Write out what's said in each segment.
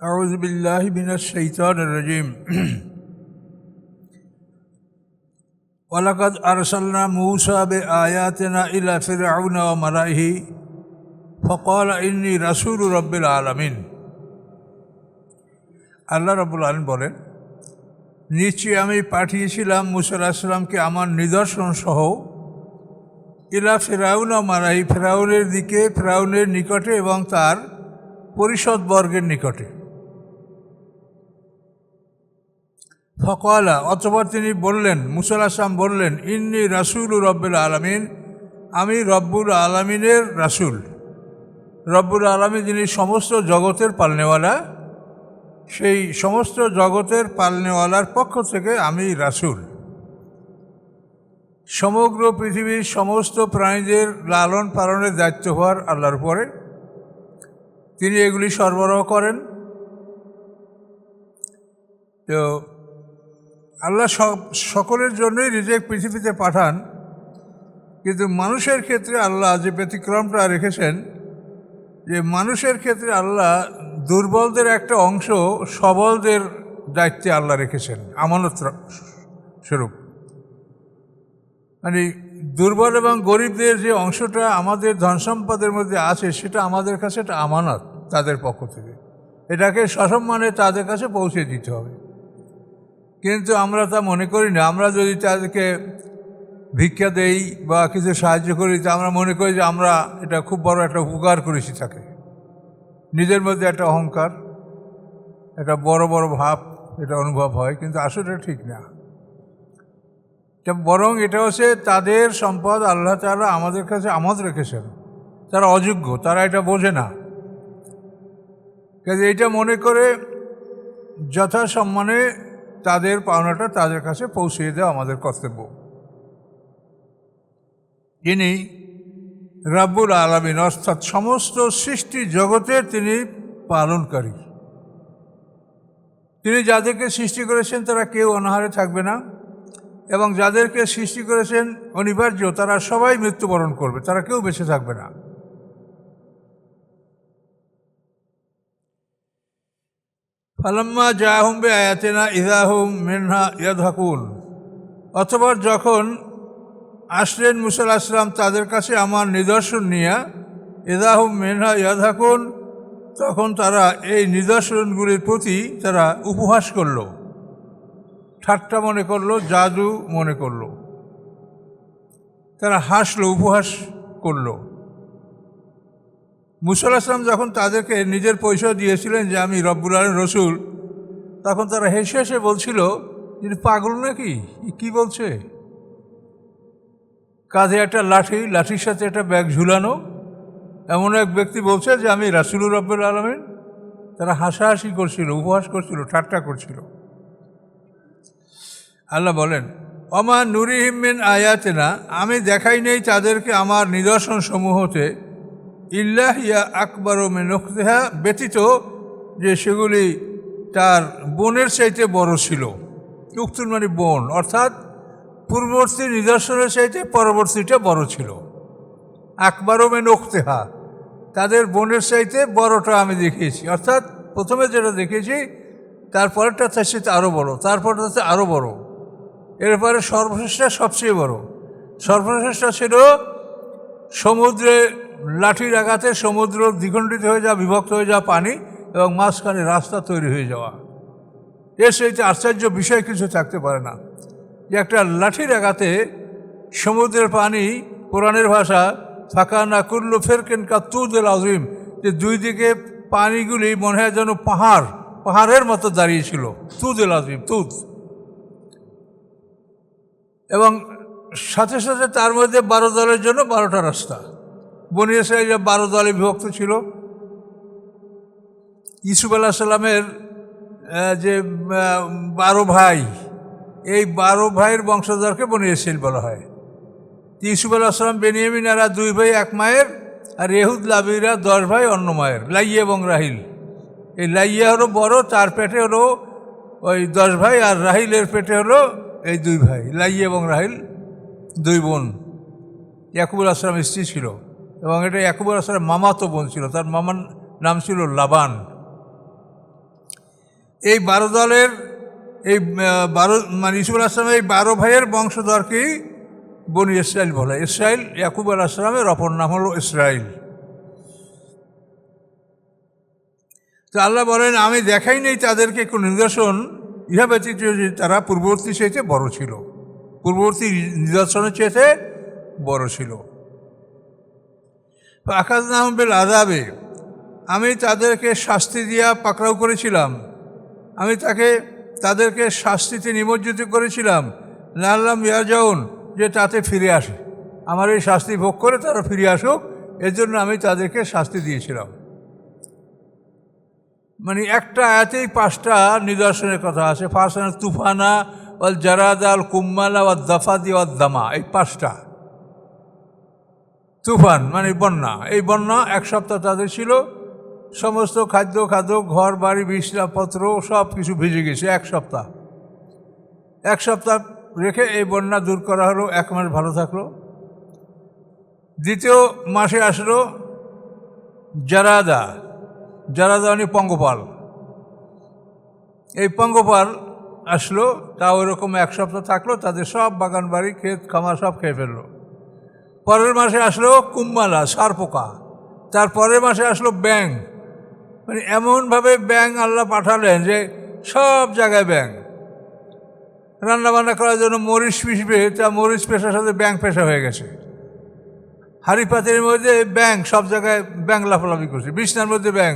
أعوذ بالله من الشيطان الرجيم ولقد أرسلنا موسى بآياتنا إلى فرعون وملئه فقال إني رسول رب العالمين আল্লাহ রবুল আলম বলেন নিশ্চয়ই আমি পাঠিয়েছিলাম মুসাল্লাহামকে আমার নিদর্শন সহ ইলা ফেরাউন ও মারাহি ফেরাউনের দিকে ফেরাউনের নিকটে এবং তার পরিষদ বর্গের নিকটে ফকওয়ালা অতপর তিনি বললেন মুসাল আসলাম বললেন, ইন্নি রাসুল রব্বুল আলমিন, আমি রব্বুল আলমিনের রাসুল। রব্বুল আলমী যিনি সমস্ত জগতের পালনেওয়ালা, সেই সমস্ত জগতের পালনেওয়ালার পক্ষ থেকে আমি রাসুল। সমগ্র পৃথিবীর সমস্ত প্রাণীদের লালন পালনের দায়িত্ব হওয়ার আল্লাহর পরে তিনি এগুলি সরবরাহ করেন। তো আল্লাহ সকলের জন্যই রিজেক পৃথিবীতে পাঠান, কিন্তু মানুষের ক্ষেত্রে আল্লাহ যে ব্যতিক্রমটা রেখেছেন, যে মানুষের ক্ষেত্রে আল্লাহ দুর্বলদের একটা অংশ সবলদের দায়িত্বে আল্লাহ রেখেছেন, আমানত স্বরূপ। মানে দুর্বল এবং গরিবদের যে অংশটা আমাদের ধন সম্পদের মধ্যে আছে, সেটা আমাদের কাছে একটা আমানত তাদের পক্ষ থেকে। এটাকে সসম্মানে তাদের কাছে পৌঁছে দিতে হবে। কিন্তু আমরা তা মনে করি না। আমরা যদি তাদেরকে ভিক্ষা দেই বা কিছু সাহায্য করি, তা আমরা মনে করি যে আমরা এটা খুব বড় একটা উপকার করেছি তাকে। নিজের মধ্যে একটা অহংকার, একটা বড় বড় ভাব এটা অনুভব হয়, কিন্তু আসলে ঠিক না। বরং এটা হচ্ছে তাদের সম্পদ আল্লাহ তালা আমাদের কাছে আমদ রেখেছেন। তারা অযোগ্য, তারা এটা বোঝে না। কাজে এটা মনে করে যথাসম্মানে তাদের পাওনাটা তাদের কাছে পৌঁছিয়ে দেওয়া আমাদের কর্তব্য। যিনি রাব্বুল আলমিন অর্থাৎ সমস্ত সৃষ্টি জগতের তিনি পালনকারী। তিনি যাদেরকে সৃষ্টি করেছেন তারা কেউ অনাহারে থাকবে না এবং যাদেরকে সৃষ্টি করেছেন অনিবার্য তারা সবাই মৃত্যুবরণ করবে, তারা কেউ বেঁচে থাকবে না। ফালাম্মা জাহুম বে আয়াতেনা ইদাহুম মেনহা ইয়াদহাকুন অথবা যখন আসলেন মুসাল আসলাম তাদের কাছে আমার নিদর্শন নিয়ে ইদাহুম মেনহা ইয়াদহাকুন তখন তারা এই নিদর্শনগুলির প্রতি তারা উপহাস করল। ঠাট্টা মনে করল, জাদু মনে করল। তারা হাসলো, উপহাস করল। মুসাল আসলাম যখন তাদেরকে নিজের পয়সা দিয়েছিলেন যে আমি রব্বুল আলম রসুল, তখন তারা হেসে হেসে বলছিল তিনি পাগল নাকি? কি বলছে? কাঁধে একটা লাঠি, লাঠির সাথে একটা ব্যাগ ঝুলানো, এমন এক ব্যক্তি বলছে যে আমি রাসুলুর রব্বুল আলমেন। তারা হাসাহাসি করছিল, উপহাস করছিল, ঠাট্টা করছিল। আল্লাহ বলেন অমা নুরিহিমিন আয়াতেনা, আমি দেখাই নেই তাদেরকে আমার নিদর্শন সমূহতে ইল্লাহিয়া আকবর ও মেনখতেহা ব্যতীত যে সেগুলি তার বোনের চাইতে বড় ছিল। উক্তুর মানে বোন, অর্থাৎ পূর্ববর্তী নিদর্শনের চাইতে পরবর্তীটা বড় ছিল। আকবর ও মেনখতেহা তাদের বোনের চাইতে বড়টা আমি দেখিয়েছি। অর্থাৎ প্রথমে যেটা দেখেছি তারপরেরটা তার সাথে আরও বড় তারপরটাতে আরও বড়। এরপরে সর্বশেষটা সবচেয়ে বড়। সর্বশেষটা ছিল সমুদ্রে লাঠির আঘাতে সমুদ্র দ্বিখণ্ডিত হয়ে যাওয়া, বিভক্ত হয়ে যাওয়া পানি এবং মাঝখানে রাস্তা তৈরি হয়ে যাওয়া। এর সেইতে আশ্চর্য বিষয় কিছু থাকতে পারে না। যে একটা লাঠির আঘাতে সমুদ্রের পানি কোরআনের ভাষা, ফাঁকা না করল ফেরকেন কা তুদের আজিম যে দুই দিকে পানিগুলি মনে হয় যেন পাহাড়, পাহাড়ের মতো দাঁড়িয়েছিল তুদের আজিম তুদ। এবং সাথে সাথে তার মধ্যে বারো দলের জন্য বারোটা রাস্তা। বনি ইসরায়েল বারো দলে বিভক্ত ছিল, ইসুফ আল্লাহ সাল্লামের যে বারো ভাই, এই বারো ভাইয়ের বংশধরকে বনি ইসরায়েল বলা হয়। ইসুফ আল্লাহ সাল্লাম বেনিয়ামিনারা দুই ভাই, এক মায়ের, আর রেহুদ লাবিরা দশ ভাই, অন্য মায়ের, লাইয়া এবং রাহিল। এই লাইয়া হলো বড়, তার পেটে হলো ওই দশ ভাই, আর রাহিলের পেটে হলো এই দুই ভাই, লাইয়া এবং রাহিল, দুই বোন। ইয়াকুবুল আসলাম স্ত্রী ছিল। এবং এটা ইয়াকুবুল আসলামের মামাতো বোন ছিল, তার মামার নাম ছিল লাবান। এই বারো দলের, এই বারো মানে ইসুফ আসলামের এই বারো ভাইয়ের বংশধরকেই বনি ইসরায়েল বলে ইসরায়েল ইয়াকুব আল আসলামের অপর নাম হলো ইসরায়েল তো আল্লাহ বলেন, আমি দেখাই নেই তাদেরকে কোনো নিদর্শন। ইহা ব্যতীত যে তারা পূর্ববর্তী চেয়েতে বড় ছিল। পূর্ববর্তী নিদর্শনের চেয়েতে বড় ছিল। আকাশ নাম বেল আদাবে আমি তাদেরকে শাস্তি দিয়া পাকড়াও করেছিলাম। আমি তাকে, তাদেরকে শাস্তিতে নিমজ্জিত করেছিলাম। লাল্লাম ইয়াজাউন যে তাতে ফিরে আসে। আমার এই শাস্তি ভোগ করে তারা ফিরে আসুক। এর জন্য আমি তাদেরকে শাস্তি দিয়েছিলাম। মানে একটা আয়াতেই পাঁচটা নিদর্শনের কথা আছে। ফার্স্ট তুফানা, ওয়াল জারাদা আল কুম্মালা ওয়াল দফাদি ওয়াল দামা। এই পাঁচটা। তুফান মানে বন্যা। এই বন্যা এক সপ্তাহ তাদের ছিল। সমস্ত খাদ্য খাদ্য, ঘর, বাড়ি, বিছনাপত্র সব কিছু ভিজে গেছে এক সপ্তাহ। এক সপ্তাহ রেখে এই বন্যা দূর করা হলো। এক মাস ভালো থাকল। দ্বিতীয় মাসে আসলো জারাদা। জারাদা মানে পঙ্গপাল। এই পঙ্গপাল আসলো তা ওইরকম এক সপ্তাহ থাকল, তাদের সব বাগান বাড়ি, ক্ষেত খামার সব খেয়ে ফেলল। পরের মাসে আসলো কুম্মালা সার পোকা তার পরের মাসে আসলো ব্যাং মানে এমনভাবে ব্যাং আল্লাহ পাঠালেন যে সব জায়গায় ব্যাং রান্নাবান্না করার জন্য মরিচ পিসবে তা মরিচ পেশার সাথে ব্যাং পেশা হয়ে গেছে। হাড়ি পাতির মধ্যে ব্যাং সব জায়গায় ব্যাং লাফালাফি করছে। বিছনার মধ্যে ব্যাং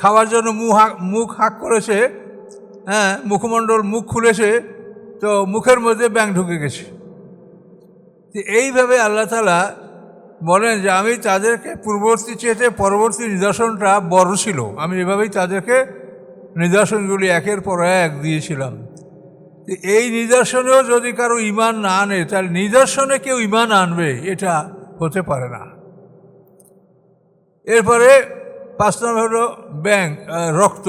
খাওয়ার জন্য মুখ হাঁক মুখ হাঁক করেছে হ্যাঁ মুখমণ্ডল মুখ খুলেছে, তো মুখের মধ্যে ব্যাং ঢুকে গেছে। এইভাবে আল্লাহ তালা বলেন যে আমি তাদেরকে পূর্ববর্তী চেয়েতে পরবর্তী নিদর্শনটা বড় ছিল। আমি এভাবেই তাদেরকে নিদর্শনগুলি একের পর এক দিয়েছিলাম। এই নিদর্শনেও যদি কারও ইমান না আনে, তাহলে নিদর্শনে কেউ ইমান আনবে, এটা হতে পারে না। এরপরে পাঁচ নম্বর হলো ব্যাং রক্ত।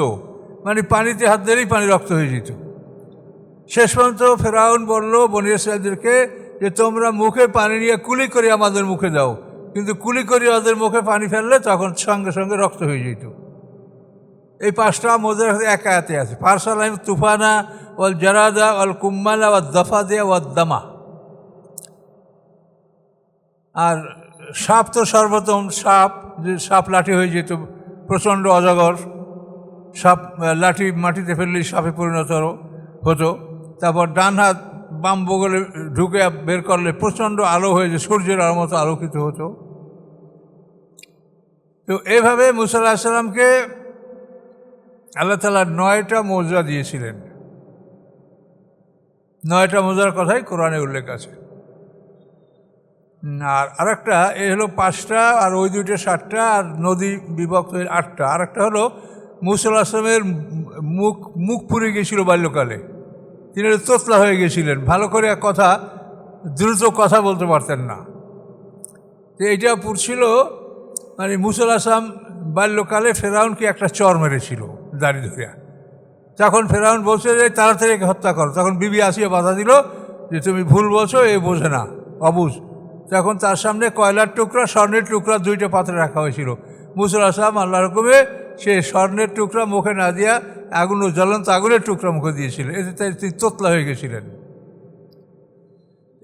মানে পানিতে হাত দিলেই পানি রক্ত হয়ে যেত। শেষ পর্যন্ত ফেরাউন বলল বনিয়াদেরকে যে তোমরা মুখে পানি নিয়ে কুলি করে আমাদের মুখে দাও। কিন্তু কুলি করে ওদের মুখে পানি ফেললে তখন সঙ্গে সঙ্গে রক্ত হয়ে যেত। এই পাঁচটা মজার এক আয়াতে আছে। ফারসালাম তুফানা, ওয়াল জারাদা, ওয়াল কুম্মালা ওয়াল দফা দেয়া ওয়াল দামা। আর সাপ তো সর্বপ্রথম সাপ, যে সাপ লাঠি হয়ে যেত, প্রচণ্ড অজগর। সাপ লাঠি মাটিতে ফেললেই সাপে পরিণত হতো। তারপর ডান হাত বাম বগলে ঢুকে বের করলে প্রচণ্ড আলো হয়ে যে সূর্যের আলোর মতো আলোকিত হতো। তো এভাবে মুসাল্লাহ সাল্লামকে আল্লাহ তালা নয়টা মৌজা দিয়েছিলেন। নয়টা মৌজার কথাই কোরআনে উল্লেখ আছে। আর আরেকটা, এ হলো পাঁচটা আর ওই দুইটা সাতটা আর নদী বিভক্ত আটটা। আরেকটা হলো মুসল আসলামের মুখ মুখ পুড়ে গিয়েছিল বাল্যকালে। তিনি তোতলা হয়ে গেছিলেন। ভালো করে এক কথা, দ্রুত কথা বলতে পারতেন না। তো এইটা পুড়ছিল মানে মুসল আসলাম বাল্যকালে ফেরাউনকে একটা চর মেরেছিল দাড়ি ধরিয়া তখন ফেরাউন বলছে যে, তাড়াতাড়ি হত্যা করো। তখন বিবি আসিয়া বাধা দিল যে, তুমি ভুল বলছো, এ বোঝে না, অবুঝ। তখন তার সামনে কয়লার টুকরা, স্বর্ণের টুকরা দুইটা পাত্রে রাখা হয়েছিল। মুসল আসলাম আল্লাহ রকমে সে স্বর্ণের টুকরা মুখে না দিয়া আগুন ও জ্বলন্ত আগুনের টুকরা মুখে দিয়েছিলেন এতে তাই তিনি তোতলা হয়ে গেছিলেন।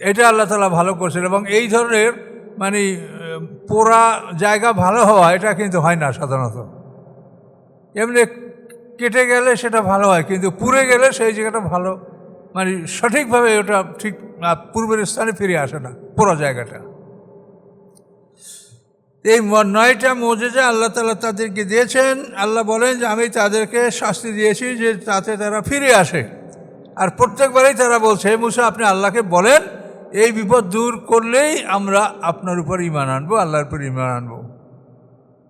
এটা আল্লাহ তালা ভালো করছেন এবং এই ধরনের মানে পোড়া জায়গা ভালো হওয়া, এটা কিন্তু হয় না সাধারণত। এমনি কেটে গেলে সেটা ভালো হয়, কিন্তু পুড়ে গেলে সেই জায়গাটা ভালো। মানে সঠিকভাবে ওটা ঠিক পূর্বের স্থানে ফিরে আসে না পুরো জায়গাটা। এই নয়টা মজেজা আল্লাহ তালা তাদেরকে দিয়েছেন, আল্লাহ বলেন যে আমি তাদেরকে শাস্তি দিয়েছি যে তাতে তারা ফিরে আসে। আর প্রত্যেকবারেই তারা বলছে, "হে মুসা, আপনি আল্লাহকে বলেন, এই বিপদ দূর করলেই আমরা আপনার উপর ইমান আনব, আল্লাহর উপর ইমান আনব।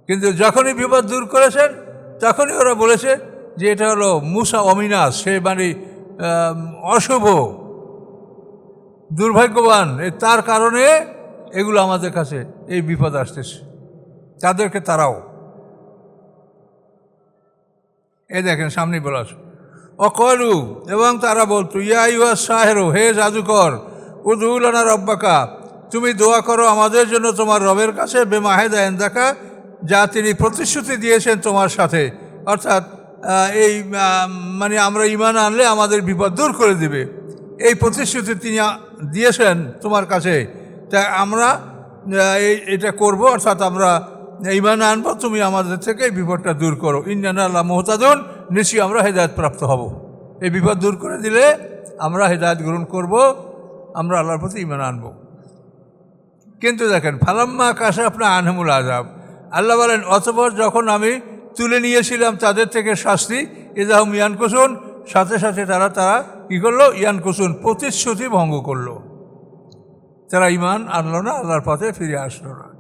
কিন্তু যখনই বিপদ দূর করেছেন, তখনই ওরা বলেছে যে এটা হলো মুসা অমিনাস, সে মানে অশুভ, দুর্ভাগ্যবান। তার কারণে এগুলো আমাদের কাছে এই বিপদ আসতেছে। তাদেরকে তারাও। এ দেখেন সামনে বলা আছে, অকলু এবং তারা বলতো, ইয়া ইয়া সাহেরো, হে জাদুকর উদুলানা রব্বাকা, তুমি দোয়া করো আমাদের জন্য তোমার রবের কাছে বেমাহেদা এন্দাকা যা তিনি প্রতিশ্রুতি দিয়েছেন তোমার সাথে। অর্থাৎ এই মানে আমরা ইমান আনলে আমাদের বিপদ দূর করে দেবে। এই প্রতিশ্রুতি তিনি দিয়েছেন তোমার কাছে। তা আমরা এটা করব, অর্থাৎ আমরা ইমান আনব, তুমি আমাদের থেকে এই বিপদটা দূর করো। ইন্ডিয়ান আল্লাহ মোহতাদুন নিশ্চয়ই আমরা হেদায়ত প্রাপ্ত হব। এই বিপদ দূর করে দিলে আমরা হেদায়ত গ্রহণ করব, আমরা আল্লাহর প্রতি ইমান আনব। কিন্তু দেখেন, ফালাম্মা কাশে আপনার আনহামুল আজাব আল্লাহ বলেন, অতপর যখন আমি তুলে নিয়েছিলাম তাদের থেকে শাস্তি ইজাহম ইয়ান কুসুন সাথে সাথে তারা তারা কী করল? ইয়ান কুসুন প্রতিশ্রুতি ভঙ্গ করল। তারা ইমান আনলো না, আল্লাহর পথে ফিরে আসলো না।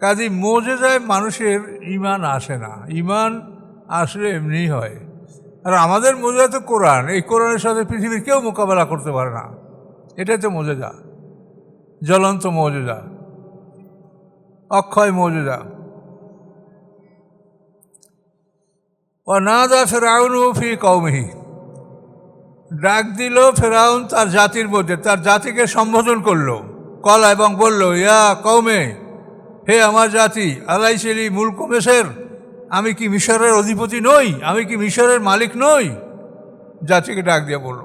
কাজী মোজেজায় মানুষের ইমান আসে না। ইমান আসলে এমনিই হয়। আর আমাদের মোজা তো কোরআন। এই কোরআনের সাথে পৃথিবীর কেউ মোকাবেলা করতে পারে না। এটাই তো মোজেজা। জ্বলন্ত মৌজুদা অক্ষয় মৌজুদা ও নাদা ফেরাউন ফি কৌমিহি ডাক দিল ফেরাউন তার জাতির মধ্যে, তার জাতিকে সম্বোধন করল। কলা এবং বলল, ইয়া কৌমে হে আমার জাতি, আলাইসেলি মূল কমেশের আমি কি মিশরের অধিপতি নই? আমি কি মিশরের মালিক নই? জাতিকে ডাক দিয়ে বলল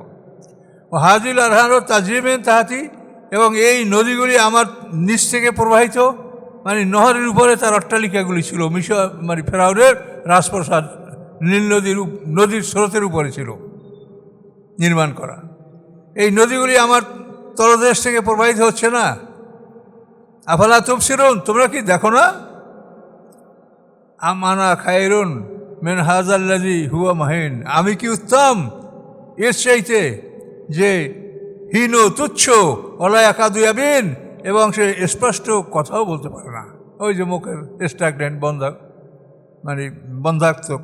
হাজিল আরহান তাজরিমেন তাহাতি, এবং এই নদীগুলি আমার নিচ থেকে প্রবাহিত মানে নহরের উপরে তার অট্টালিকাগুলি ছিল, মিশর মানে ফেরাউনের রাজপ্রসাদ, নীল নদীর নদীর স্রোতের উপরে ছিল, নির্মাণ করা। এই নদীগুলি আমার তলদেশ থেকে প্রবাহিত হচ্ছে না। আফালা তুবসিরুন, তোমরা কি দেখো না? আমানা খায়রুন মেন হাজাল্লাজি হুয়া মাহিন। আমি কি উত্তম? এর চাইতে যে হীন তুচ্ছ অলায় একাদুয়াবিন এবং সে স্পষ্ট কথাও বলতে পারে না। ওই যে মুখের স্ট্যাগনেন্ট বন্ধা মানে বন্ধাত্মক।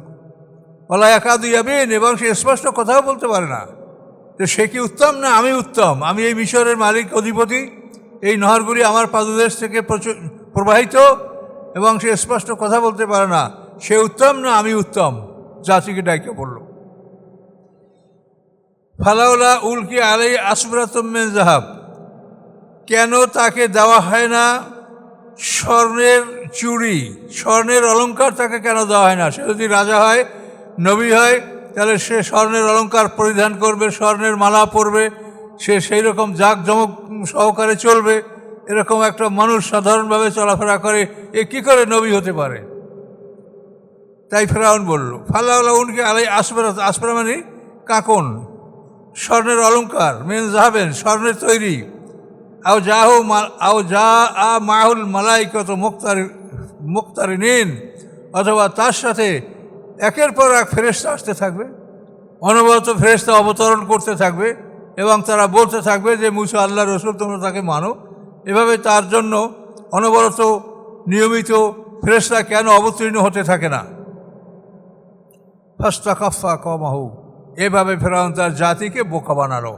অলায় একাদুয়াবিন এবং সে স্পষ্ট কথাও বলতে পারে না। তো সে কি উত্তম না আমি উত্তম? আমি এই মিশরের মালিক, অধিপতি। এই নহরগুলি আমার পাদদেশ থেকে প্রবাহিত এবং সে স্পষ্ট কথা বলতে পারে না। সে উত্তম না আমি উত্তম? জাতিকে ডাইকে বলল। ফালাউলা উলকি আলাই আসবরাতমেন জাহাব কেন তাকে দেওয়া হয় না? স্বর্ণের চুড়ি, স্বর্ণের অলংকার তাকে কেন দেওয়া হয় না? সে যদি রাজা হয়, নবী হয় তাহলে সে স্বর্ণের অলঙ্কার পরিধান করবে, স্বর্ণের মালা পরবে, সে সেই রকম জাঁকজমক সহকারে চলবে, এরকম একটা মানুষ সাধারণভাবে চলাফেরা করে, এ কি করে নবী হতে পারে? তাই ফেরাউন বলল ফাল্লাহ উনকে আলাই আসপরা আসপরা মানে কাকন, স্বর্ণের অলঙ্কার, মেন যাবেন স্বর্ণের তৈরি, আও যাহ আও যা আ মাহুল মালাইকত মুক্তারি মুক্তারি নিন অথবা তার সাথে একের পর এক ফেরেস্তা আসতে থাকবে, অনবরত ফেরেস্তা অবতরণ করতে থাকবে এবং তারা বলতে থাকবে যে, মুসা, আল্লাহ রসুল, তোমরা তাকে মানো। এভাবে তার জন্য অনবরত নিয়মিত ফেরেস্তা কেন অবতীর্ণ হতে থাকে না? ফাস্তা কাফা কমাহু এভাবে ফেরাউন তার জাতিকে বোকা বানালো।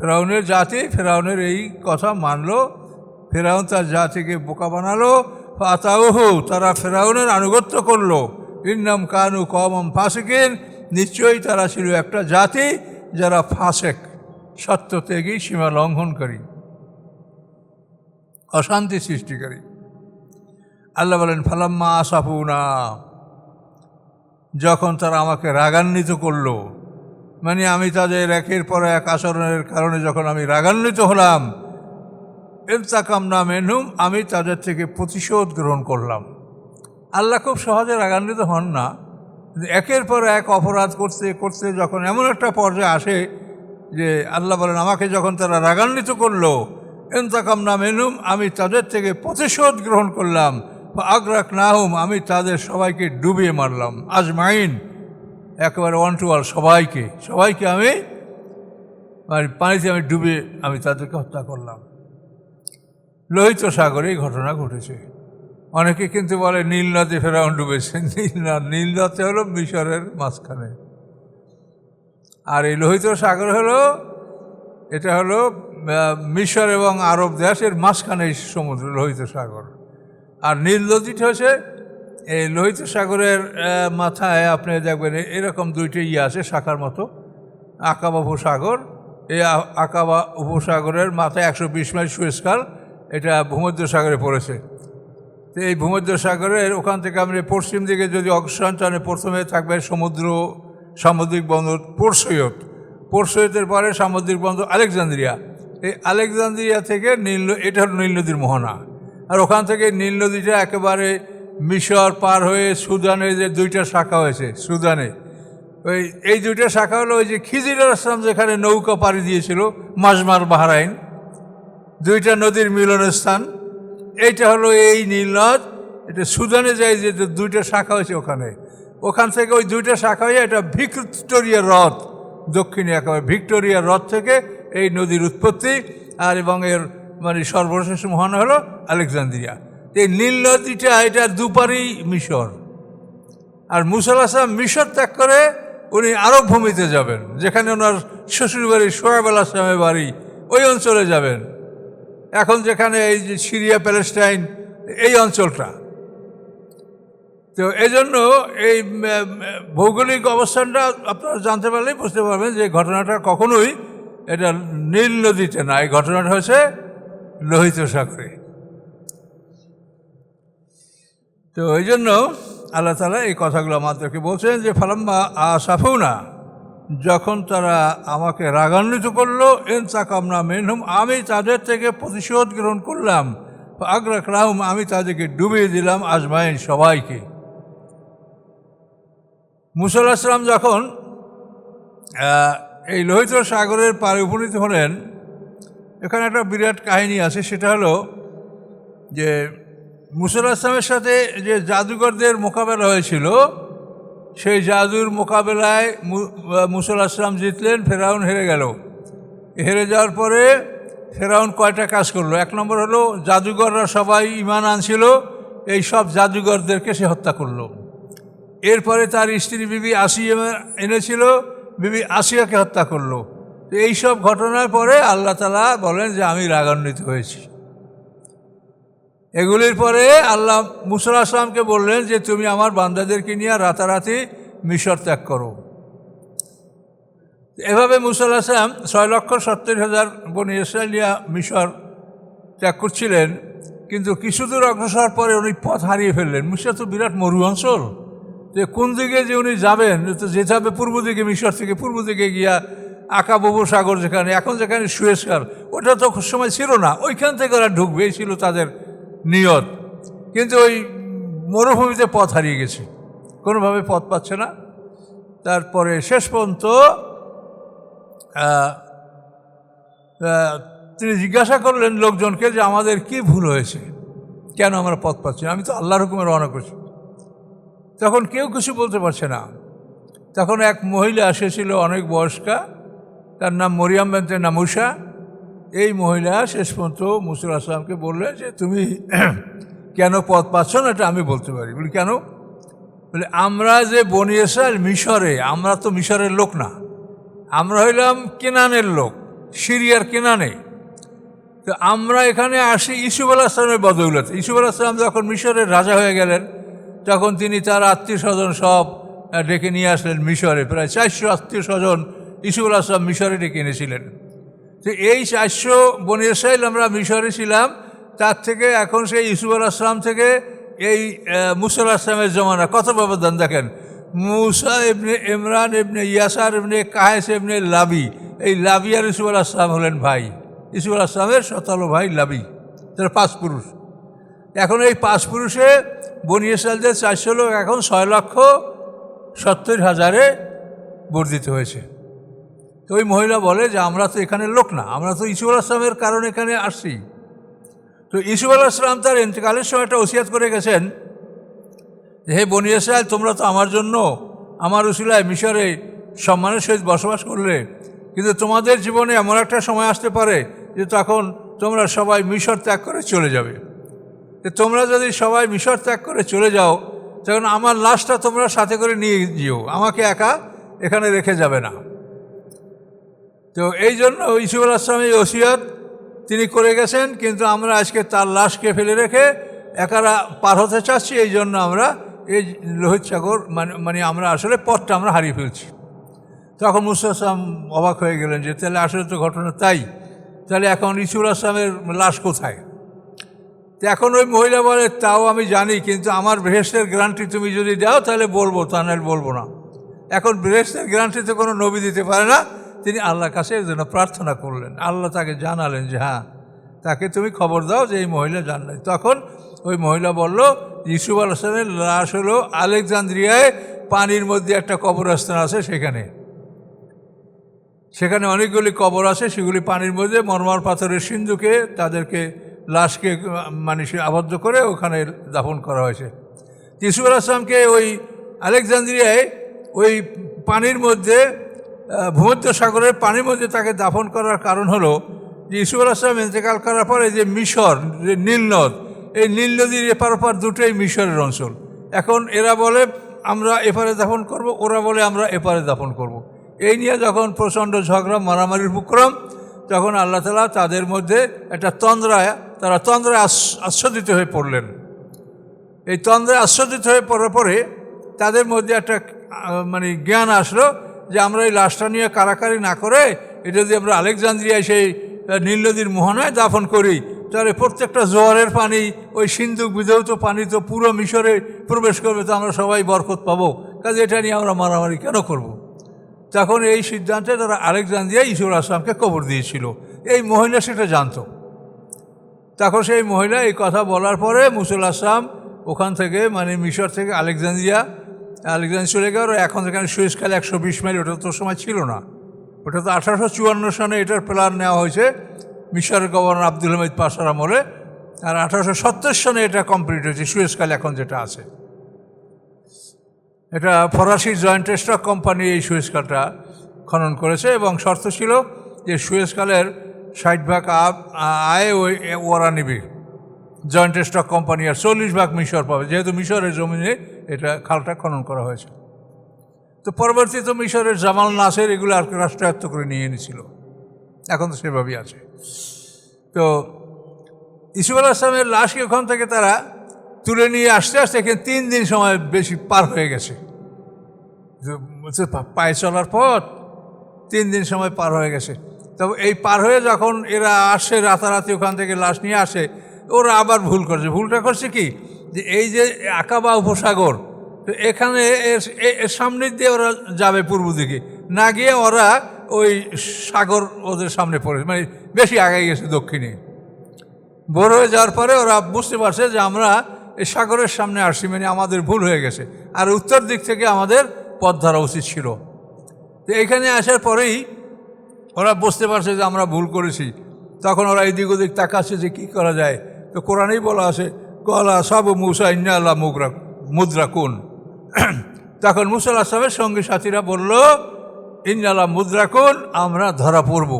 ফেরাউনের জাতি, ফেরাউনের এই কথা মানলো। ফেরাউন তার জাতিকে বোকা বানালো। ফাতাউহু, তারা ফেরাউনের আনুগত্য করল। ইন্নাম কানু কমম ফাসিকিন, নিশ্চয়ই তারা ছিল একটা জাতি যারা ফাঁসেক সত্য ত্যাগী সীমা লঙ্ঘনকারী, অশান্তি সৃষ্টিকারী। আল্লাহ বলেন, ফালাম্মা আসাফুনা যখন তারা আমাকে রাগান্বিত করল মানে আমি তাদের একের পর এক আচরণের কারণে যখন আমি রাগান্বিত হলাম এলতাকাম না মেনুম আমি তাদের থেকে প্রতিশোধ গ্রহণ করলাম। আল্লাহ খুব সহজে রাগান্বিত হন না। একের পর এক অপরাধ করতে করতে যখন এমন একটা পর্যায়ে আসে যে আল্লাহ বলেন, আমাকে যখন তারা রাগান্বিত করল, এনতাকাম না মেনুম, আমি তাদের থেকে প্রতিশোধ গ্রহণ করলাম, বা আগ্রাক নাহুম, আমি তাদের সবাইকে ডুবিয়ে মারলাম। আজ আজমাইন, একেবারে ওয়ান টু ওয়ান সবাইকে সবাইকে আমি মানে পানিতে আমি ডুবে আমি তাদেরকে হত্যা করলাম। লোহিত সাগরে এই ঘটনা ঘটেছে। অনেকে কিন্তু বলে, নীল নদে ফেরাউন ডুবেছে। নীল নদ, নীল নদে হলো মিশরের মাঝখানে। আর এই লোহিত সাগর হলো, এটা হলো মিশর এবং আরব দেশের মাঝখানে সমুদ্র, লোহিত সাগর। আর নীল নদীটা হচ্ছে, এই লোহিত সাগরের মাথায় আপনি দেখবেন এরকম দুইটি ইয়ে আছে শাখার মতো। আকাবা উপসাগর, এই আকাবা উপসাগরের মাথায় একশো বিশ মাইল সুয়েসকাল এটা ভূমধ্য সাগরে পড়েছে। তো এই ভূমধ্য সাগরের ওখান থেকে আমরা পশ্চিম দিকে যদি অগ্রসর প্রথমে থাকবে সমুদ্র, সামুদ্রিক বন্দর সৈয়দ পোর্ট পরে সামুদ্রিক বন্দর আলেকজান্দ্রিয়া। এই আলেকজান্দ্রিয়া থেকে নীল, এটা হলো নীল নদীর মোহনা। আর ওখান থেকে নীল নদীটা একেবারে মিশর পার হয়ে সুদানে যে দুইটা শাখা হয়েছে, সুদানে। ওই, এই দুইটা শাখা হলো ওই যে খিজির আসলাম যেখানে নৌকা পাড়ি দিয়েছিল, মাজমার বাহরাইন। দুইটা নদীর মিলনের স্থান এইটা হলো এই নীলনদ এটা সুদানে যায় যে দুইটা শাখা হয়েছে ওখানে। ওখান থেকে ওই দুইটা শাখা হয়ে এটা ভিক্টোরিয়া হ্রদ, দক্ষিণে একেবারে ভিক্টোরিয়া হ্রদ থেকে এই নদীর উৎপত্তি আর এবং এর মানে সর্বশেষ মহান হলো আলেকজান্দ্রিয়া। এই নীল নদীটা, এটা দুপারই মিশর। আর মুসাল মিশর ত্যাগ করে উনি আরব ভূমিতে যাবেন, যেখানে ওনার শ্বশুরবাড়ি সোয়াব আল আসলামের বাড়ি, ওই অঞ্চলে যাবেন। এখন যেখানে এই যে সিরিয়া, প্যালেস্টাইন, এই অঞ্চলটা। তো এই জন্য এই ভৌগোলিক অবস্থানটা আপনারা জানতে পারলেই বুঝতে পারবেন যে ঘটনাটা কখনোই এটা নীল নদীতে না, এই ঘটনাটা হয়েছে লোহিত সাগরে। তো এই জন্য আল্লাহ তালা এই কথাগুলো আমাদেরকে বলছেন যে, ফালাম্মা আসাফেও না যখন তারা আমাকে রাগান্বিত করল এন তাকামনা মেনহুম, আমি তাদের থেকে প্রতিশোধ গ্রহণ করলাম। আগ্রাক রাহুম আমি তাদেরকে ডুবিয়ে দিলাম আজমাইন সবাইকে। মুসল যখন এই লোহিত সাগরের পারে উপনীত হলেন, এখানে একটা বিরাট কাহিনী আছে, সেটা হলো যে মুসল সাথে যে জাদুঘরদের মোকাবেলা হয়েছিল সেই জাদুর মোকাবেলায় মুসল আসলাম জিতলেন, ফেরাউন হেরে গেল। হেরে যাওয়ার পরে ফেরাউন কয়টা কাজ করল? এক নম্বর হলো, জাদুঘররা সবাই ইমান আনছিল, এই সব জাদুঘরদেরকে সে হত্যা করল। এরপরে তার স্ত্রী বিবি আসিয়া এনেছিল, বিবি আসিয়াকে হত্যা করল। তো এইসব ঘটনার পরে আল্লাহ তালা বলেন যে, আমি রাগান্বিত হয়েছি। এগুলির পরে আল্লাহ মুসল আসলামকে বললেন যে, তুমি আমার বান্দাদেরকে নিয়ে রাতারাতি মিশর ত্যাগ করো। এভাবে মুসল আসলাম ছয় লক্ষ সত্তর হাজার বনি ইসরায়েলিয়া মিশর ত্যাগ করছিলেন, কিন্তু কিছুদূর অগ্রসর পরে উনি পথ হারিয়ে ফেললেন। মিশর তো বিরাট মরু অঞ্চল। যে কোন দিকে যে উনি যাবেন, তো যেতে হবে পূর্ব দিকে, মিশর থেকে পূর্ব দিকে গিয়া আঁকা আকাববু সাগর যেখানে, এখন যেখানে সুয়েস্কার ওটা তো সময় ছিল না। ওইখান থেকে ওরা ঢুকবে ছিল তাদের নিয়ত। কিন্তু ওই মরুভূমিতে পথ হারিয়ে গেছে, কোনোভাবে পথ পাচ্ছে না। তারপরে শেষ পর্যন্ত তিনি জিজ্ঞাসা করলেন লোকজনকে যে আমাদের কি ভুল হয়েছে? কেন আমরা পথ পাচ্ছি? আমি তো আল্লাহর হুকুমে রওনা করছি। তখন কেউ কিছু বলতে পারছে না। তখন এক মহিলা এসেছিল অনেক বয়স্কা, তার নাম মরিয়াম বেন্তে নামুসা এই মহিলা শেষ পর্যন্ত মুসুল আসলামকে বললেন যে, তুমি কেন পথ পাচ্ছ না? এটা আমি বলতে পারি। বলি, কেন? বলে, আমরা যে বনি ইসরায়েল মিশরে, আমরা তো মিশরের লোক না। আমরা হইলাম কেনানের লোক, সিরিয়ার কেনানে। তো আমরা এখানে আসি ইসুফ আল আসলামের বদৌলতে। ইসুফ আল আসলাম যখন মিশরের রাজা হয়ে গেলেন, তখন তিনি তার আত্মীয় স্বজন সব ডেকে নিয়ে আসলেন মিশরে। প্রায় চারশো আত্মীয় স্বজন ইসুফ আল আসলাম মিশরে ডেকে এনেছিলেন। তো এই চারশো বনি আমরা মিশরে ছিলাম, তার থেকে এখন সেই ইসুফ আসলাম থেকে এই মুসল আসলামের জমানা। কত ব্যবধান দেখেন? মুসা এমনি ইমরান এমনি ইয়াসার এমনি কাহেস এমনি লাবি। এই লাবি আর ইসুফ আসলাম হলেন ভাই। ইসুফ আসলামের শতালো ভাই লাবি। তার পাঁচ পুরুষ। এখন এই পাঁচ পুরুষে বনি চারশো লোক এখন ছয় লক্ষ সত্তর হাজারে বর্ধিত হয়েছে। তো ওই মহিলা বলে যে, আমরা তো এখানে লোক না, আমরা তো ইসুফ আসলামের কারণে এখানে আসছি। তো ইসুফ আসলাম তার ইন্তেকালের সময় একটা ওসিয়াত করে গেছেন যে, হে বনি ইসরায়েল, তোমরা তো আমার জন্য, আমার উসিলায় মিশরে সম্মানের সহিত বসবাস করলে, কিন্তু তোমাদের জীবনে এমন একটা সময় আসতে পারে যে, তখন তোমরা সবাই মিশর ত্যাগ করে চলে যাবে। তোমরা যদি সবাই মিশর ত্যাগ করে চলে যাও, তখন আমার লাশটা তোমরা সাথে করে নিয়ে যেও আমাকে একা এখানে রেখে যাবে না। তো এই জন্য ইসুফ আল আসলাম এই ওসিয়ত তিনি করে গেছেন, কিন্তু আমরা আজকে তার লাশকে ফেলে রেখে একারা পার হতে চাচ্ছি, এই জন্য আমরা এই লোহিত সাগর মানে মানে আমরা আসলে পথটা আমরা হারিয়ে ফেলছি। তখন মুসা আসলাম অবাক হয়ে গেলেন যে, তাহলে আসলে তো ঘটনা তাই, তাহলে এখন ইসুল আসলামের লাশ কোথায়? তো এখন ওই মহিলা বলে, তাও আমি জানি, কিন্তু আমার বৃহস্পের গ্যারান্টি তুমি যদি দাও, তাহলে বলব, তা নাহলে বলব না। এখন বৃহস্পের গ্যারান্টি তো কোনো নবী দিতে পারে না তিনি আল্লাহর কাছে এর জন্য প্রার্থনা করলেন। আল্লাহ তাকে জানালেন যে হ্যাঁ তাকে তুমি খবর দাও যে এই মহিলা জানলেন তখন ওই মহিলা বলল ইসুফ আলাহামের লাশ হলো আলেকজান্দ্রিয়ায় পানির মধ্যে একটা কবরস্থান আছে সেখানে। সেখানে অনেকগুলি কবর আছে, সেগুলি পানির মধ্যে মরমর পাথরের সিন্ধুকে তাদেরকে লাশকে মানে আবদ্ধ করে ওখানে দাফন করা হয়েছে। ইসুফ আসলামকে ওই আলেকজান্দ্রিয়ায় ওই পানির মধ্যে ভূমধ্য সাগরের পানির মধ্যে তাকে দাফন করার কারণ হলো যে ইসুফ আসলাম ইন্তেকাল করার পরে যে মিশর, যে নীলনদ এই নীল নদীর এপার ওপার দুটোই মিশরের অঞ্চল এখন এরা বলে, আমরা এপারে দাফন করব, ওরা বলে, আমরা এপারে দাফন করব। এই নিয়ে যখন প্রচণ্ড ঝগড়া, মারামারির উপক্রম, তখন আল্লাহ তালা তাদের মধ্যে একটা তন্দ্রায়, তারা তন্দ্রায় আচ্ছাদিত হয়ে পড়লেন এই তন্দ্রায় আচ্ছাদিত হয়ে পড়ার পরে তাদের মধ্যে একটা মানে জ্ঞান আসলো যে আমরা এই লাশটা নিয়ে কারাকারি না করে, এটা যদি আমরা আলেকজান্দ্রিয়ায় সেই নীল নদীর মোহনায় দাফন করি, তাহলে প্রত্যেকটা জোয়ারের পানি, ওই সিন্ধুক, বিধৌত পানি তো পুরো মিশরে প্রবেশ করবে, তো আমরা সবাই বরকত পাবো। কাজে এটা নিয়ে আমরা মারামারি কেন করব। তখন এই সিদ্ধান্তে তারা আলেকজান্দ্রিয়া ঈশ্বর আসলামকে কবর দিয়েছিল। এই মহিলা সেটা জানতো। তখন সেই মহিলা এই কথা বলার পরে মুসুল আসলাম ওখান থেকে মানে মিশর থেকে আলেকজান্দ্রিয়া আলেকজান্দ্রিয়া চলে গেল এখন সেখানে সুইস একশো বিশ মাইল, ওটা তো সময় ছিল না। ওটা তো আঠারোশো চুয়ান্ন সনে এটার প্ল্যান নেওয়া হয়েছে, মিশরের গভর্নর আব্দুল হামিদ পাশার আমলে। আর আঠারোশো সত্তর সনে এটা কমপ্লিট হয়েছে সুয়েজ খাল এখন যেটা আছে। এটা ফরাসি জয়েন্ট স্টক কোম্পানি এই সুয়েজ খালটা খনন করেছে এবং শর্ত ছিল যে সুয়েজ খালের ষাট ভাগ আয় ওই ওরা নিবে। জয়েন্ট স্টক কোম্পানি আর চল্লিশ ভাগ মিশর পাবে, যেহেতু মিশরের জমিনে এটা খালটা খনন করা হয়েছে। তো পরবর্তীতে মিশরের জামাল নাসের এগুলো আর রাষ্ট্রায়ত্ত করে নিয়ে এনেছিল। এখন তো সেভাবেই আছে। তো ইসুফ আল আসলামের লাশকে ওখান থেকে তারা তুলে নিয়ে আসতে আসতে এখানে তিন দিন সময় বেশি পার হয়ে গেছে। পায়ে চলার পর তিন দিন সময় পার হয়ে গেছে। তবে এই পার হয়ে যখন এরা আসে, রাতারাতি ওখান থেকে লাশ নিয়ে আসে, ওরা আবার ভুল করছে। ভুলটা করছে কি? যে এই যে আকাবা উপসাগর, তো এখানে এর- সামনে দিয়ে ওরা যাবে পূর্ব দিকে। না গিয়ে ওরা ওই সাগর ওদের সামনে পড়ে মানে বেশি আগে গেছে দক্ষিণে। বড় হয়ে যাওয়ার পরে ওরা বুঝতে পারছে যে আমরা এই সাগরের সামনে আসছি মানে আমাদের ভুল হয়ে গেছে। আর উত্তর দিক থেকে আমাদের পথ ধরা উচিত ছিল। তো এখানে আসার পরেই ওরা বুঝতে পারছে যে আমরা ভুল করেছি। তখন ওরা এদিক ওদিক তাকাচ্ছে যে কী করা যায়। তো কোরআনেই বলা আছে কলা সব মুসা ইন্না আল্লাহ মুগরা মুদ্রা কোন তখন মুসাল আসলামের সঙ্গী সাথীরা বলল, ইন্নাল্লাহ মুদ্রা কোন আমরা ধরা পড়ব।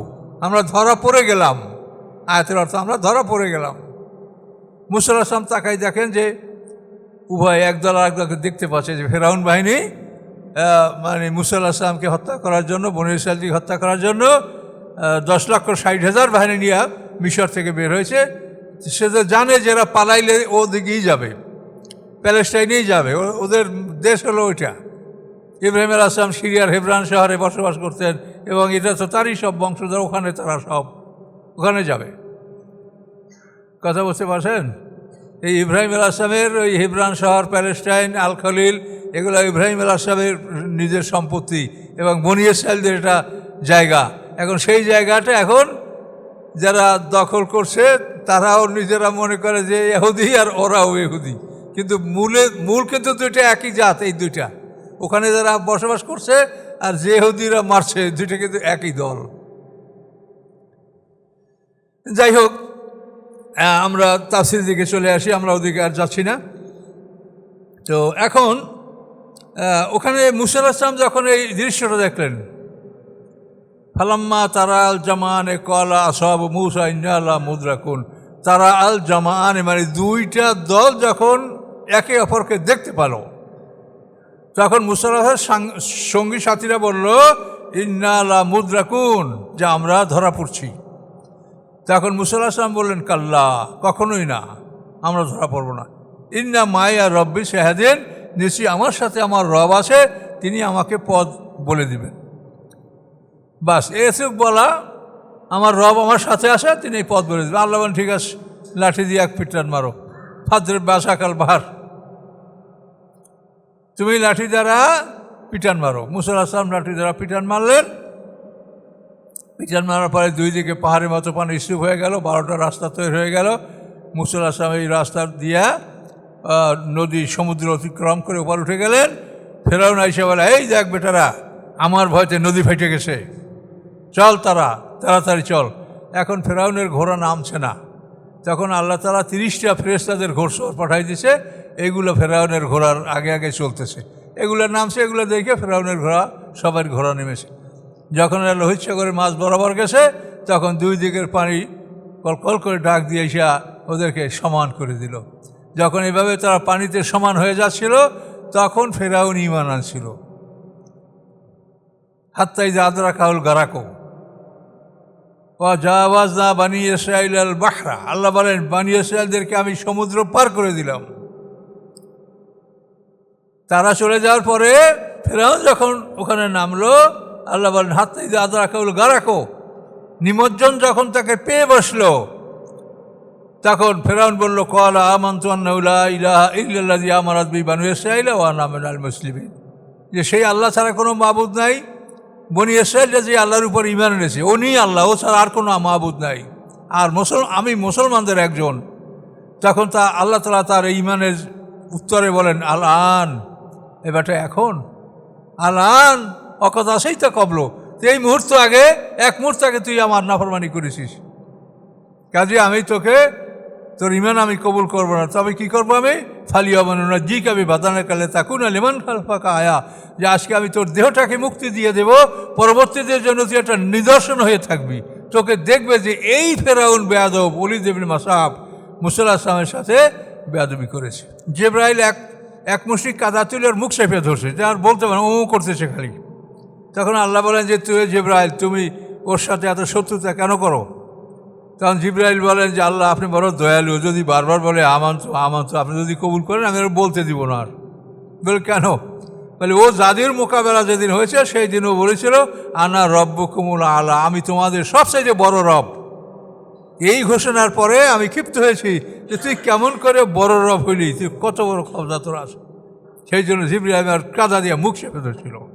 আমরা ধরা পড়ে গেলাম। আয়াতের অর্থ আমরা ধরা পড়ে গেলাম। মুসাল আসলাম তাকাই দেখেন যে উভয় একদল আর একদলকে দেখতে পাচ্ছে, যে ফেরাউন বাহিনী মানে মুসাল আসলামকে হত্যা করার জন্য বনির সালকে হত্যা করার জন্য দশ লক্ষ ষাট হাজার বাহিনী নিয়ে মিশর থেকে বের হয়েছে। সে তো জানে যে এরা পালাইলে ও দিকেই যাবে, প্যালেস্টাইনেই যাবে। ওদের দেশ হলো ওইটা। ইব্রাহিম আল আসলাম সিরিয়ার হেবরান শহরে বসবাস করতেন এবং এটা তো তারই সব বংশধর, ওখানে তারা সব, ওখানে যাবে। কথা বুঝতে পারছেন? এই ইব্রাহিম আল আসলামের ওই হিব্রান শহর, প্যালেস্টাইন আল খলিল এগুলো ইব্রাহিম আল আসলামের নিজের সম্পত্তি এবং বনি ইসরায়েলদের এটা জায়গা। এখন সেই জায়গাটা এখন যারা দখল করছে, তারাও নিজেরা মনে করে যে এহুদি আর ওরাও এহুদি কিন্তু মূলে, মূল কিন্তু দুইটা একই জাত, এই দুইটা। ওখানে যারা বসবাস করছে আর যে এহুদিরা মারছে দুইটা কিন্তু একই দল। যাই হোক আমরা তাফসির দিকে চলে আসি, আমরা ওদিকে আর যাচ্ছি না। তো এখন ওখানে মুসাল আসলাম যখন এই দৃশ্যটা দেখলেন ফালাম্মা তারা আল জামান কলা সব মুসা ইন্নাল্লাহ মুদ্রাকুন। তারা আল জামান মানে দুইটা দল যখন একে অপরকে দেখতে পেল, তখন মুসাল্লাহের সঙ্গী সাথীরা বলল, ইন্নাল্লাহ মুদ্রাকুন, যে আমরা ধরা পড়ছি। তখন মুসাল্লাহ আসলাম বললেন, কাল্লা, কখনোই না, আমরা ধরা পড়ব না। ইন্না মায়া রব্বি শাহাদিন, নিশ্চয়ই আমার সাথে আমার রব আছে, তিনি আমাকে পদ বলে দিবেন। বাস এসব বলা, আমার রব আমার সাথে আসে, তিনি এই পদ বলে দেবেন। আল্লাহ ঠিক আছে, লাঠি দিয়ে এক পিটান মারো। ফাদ্রের বাসাকাল বাহার। তুমি লাঠি দ্বারা পিটান মারো। মুসল আসলাম লাঠি দ্বারা পিটান মারলেন। পিটান মারার পরে দুই দিকে পাহাড়ের মতো পানি স্তূপ হয়ে গেল, বারোটা রাস্তা তৈরি হয়ে গেল। মুসল আসলাম এই রাস্তা দিয়া নদী সমুদ্র অতিক্রম করে ওপার উঠে গেলেন। ফেরাউন আইসে বলে, এই দেখ বেটারা, আমার ভয়তে নদী ফেটে গেছে। চল তারা, তাড়াতাড়ি চল। এখন ফেরাউনের ঘোড়া নামছে না। তখন আল্লাহ তালা তিরিশটা ফেরেস্তাদের ঘোড়সর পাঠাই দিছে, এগুলো ফেরাউনের ঘোড়ার আগে আগে চলতেছে। এগুলো নামছে, এগুলো দেখে ফেরাউনের ঘোড়া সবার ঘোড়া নেমেছে। যখন এরা লোহিত সাগরে মাছ বরাবর গেছে, তখন দুই দিকের পানি কল কল করে ডাক দিয়ে এসে ওদেরকে সমান করে দিল। যখন এভাবে তারা পানিতে সমান হয়ে যাচ্ছিল, তখন ফেরাউন ইমান আনছিল। হাত্তাই জাদরা কাউল গারাকো। ও জাওয়াজ বানি ইসরায়েল আল বাহরা। আল্লাহ বলেন, বানি ইসরায়েলদেরকে আমি সমুদ্র পার করে দিলাম। তারা চলে যাওয়ার পরে ফেরাউন যখন ওখানে নামলো, আল্লাহ বলেন হাত্তাই জাদরা কাউল গারাকো নিমজ্জন যখন তাকে পেয়ে বসল, তখন ফেরাউন বলল কলা আমন্তু আন্নাউলা ইলাহা ইল্লাল্লাযী আমারাত বি বানু ইসরাঈল ওয়া আনা মিনাল মুসলিমিন। যে সেই আল্লাহ ছাড়া কোনো মাবুদ নাই। বনি ইসরায়েলটা যে আল্লাহর উপর ইমান এনেছে। উনি আল্লাহ ও ছাড়া আর কোনো মাবুদ নাই। আর মুসল আমি মুসলমানদের একজন। তখন তা আল্লাহ তালা তার ইমানের উত্তরে বলেন আল আন এবারটা এখন? আল আন অকথা আছেই তো কবল। এই মুহূর্ত আগে, এক মুহূর্ত আগে তুই আমার নাফরমানি করেছিস। কাজে আমি তোকে তোর ইমান আমি কবুল করব না। তবে কি করব আমি? ফালিয়া বানুনা জি কাবি বাদানের কালে তাকুন লেমন ফাঁকা আয়া যে আজকে আমি তোর দেহটাকে মুক্তি দিয়ে দেব, পরবর্তীদের জন্য তুই একটা নিদর্শন হয়ে থাকবি। তোকে দেখবে যে এই ফেরাউন বেয়াদব অলি দেবিন মাসাব, মুসল্লা আসলামের সাথে বেয়াদবি করেছে। জেব্রাইল এক এক মুশিক কাদা তুলে ওর মুখ চেপে ধরছে। আর বলতে পারে ও করতেছে খালি। তখন আল্লাহ বলেন যে, তুই জেব্রাইল, তুমি ওর সাথে এত শত্রুতা কেন করো? তখন জিব্রাইল বলেন যে, আল্লাহ, আপনি বড় দয়ালু। যদি বারবার বলে, আমান তো আমান তো, আপনি যদি কবুল করেন, আমি বলতে দিব না আর। বলে, কেন? বলে, ও যাদের মোকাবেলা যেদিন হয়েছে, সেই দিন ও বলেছিল, আনা রব্য কুমুল আলা, আমি তোমাদের সবচাইতে বড় রব। এই ঘোষণার পরে আমি ক্ষিপ্ত হয়েছি যে, তুই কেমন করে বড় রব হইলি? তুই কত বড় কবজা তোর আছে? সেই জন্য জিব্রাইল আর কাদা দিয়ে মুখ চেপে ধরছিল।